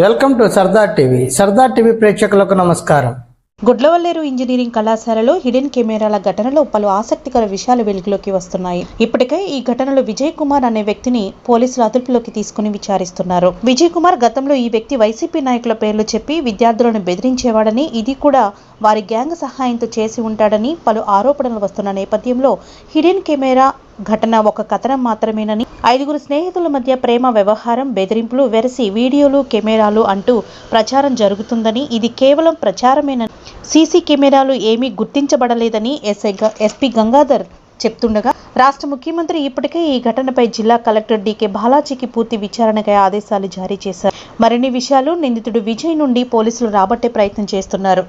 Welcome to Sardar TV. Sardar TV ప్రేక్షకులకు నమస్కారం. Gudlavalleru engineering కళాశాలలో హిడెన్ కెమెరాల ఘటనలో పలు ఆసక్తికర విషయాలు వెలుగులోకి వస్తున్నాయి. ఇప్పటికే ఈ ఘటనలో విజయ్ కుమార్ అనే వ్యక్తిని పోలీసులు అదుపులోకి తీసుకుని విచారిస్తున్నారు. విజయ్ కుమార్ గతంలో ఈ వ్యక్తి వైసీపీ నాయకుల పేర్లు చెప్పి విద్యార్థులను బెదిరించేవాడని ఇది కూడా వారి గ్యాంగ్ సహాయంతో చేసి ఉంటాడని పలు ఆరోపణలు వస్తున్న నేపథ్యంలో హిడెన్ కెమెరా ఘటన ఒక కథనం మాత్రమేనని ఐదుగురు స్నేహితుల మధ్య ప్రేమ వ్యవహారం బెదిరింపులు వెరసి వీడియోలు కెమెరాలు అంటూ ప్రచారం జరుగుతుందని ఇది కేవలం ప్రచారమేనని సీసీ కెమెరాలు ఏమీ గుర్తించబడలేదని ఎస్ఐ గ- ఎస్పీ గంగాధర్ చెప్తుండగా రాష్ట్ర ముఖ్యమంత్రి ఇప్పటికే ఈ ఘటనపై జిల్లా కలెక్టర్ డీకే బాలాజీకి పూర్తి విచారణకై ఆదేశాలు జారీ చేశారు. మరిన్ని విషయాలు నిందితుడు విజయ్ నుండి పోలీసులు రాబట్టే ప్రయత్నం చేస్తున్నారు.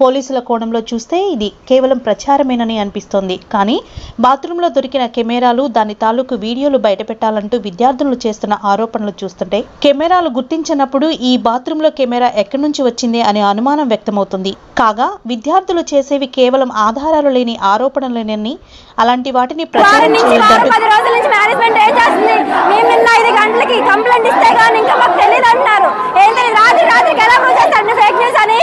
పోలీసుల కోణంలో చూస్తే ఇది కేవలం ప్రచారమేనని అనిపిస్తోంది. కానీ బాత్రూంలో దొరికిన కెమెరాలు దాని తాలూకు వీడియోలు బయటపెట్టాలంటూ విద్యార్థులు చేస్తున్న ఆరోపణలు చూస్తుంటే కెమెరాలు గుర్తించినప్పుడు ఈ బాత్రూంలో కెమెరా ఎక్కడి నుంచి వచ్చింది అనే అనుమానం వ్యక్తమవుతుంది. కాగా విద్యార్థులు చేసేవి కేవలం ఆధారాలు లేని ఆరోపణలేనని అలాంటి వాటిని ప్రచారం చేయొద్దంటూ అన్ని ఫేక్ న్యూస్ అని?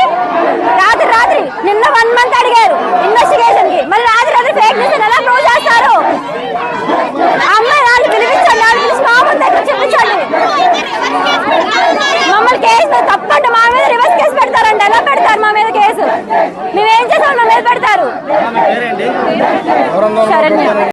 రాత్రి రాత్రి నిన్న వన్ మంత్ అడిగారు ఇన్వెస్టిగేషన్కి. మళ్ళీ రాత్రి రాత్రి ఫేక్ న్యూస్ ఎలా ప్రూవ్ చేస్తారు? అమ్మాయి వాళ్ళు పిలిపించండి వాళ్ళు పిలిచి దగ్గర చూపించండి. మమ్మల్ని కేసు తప్పకుండా మా మీద రివర్స్ కేసు పెడతారండి. ఎలా పెడతారు మా మీద కేసు? మేమేం చేస్తాం? మా మీద పెడతారు.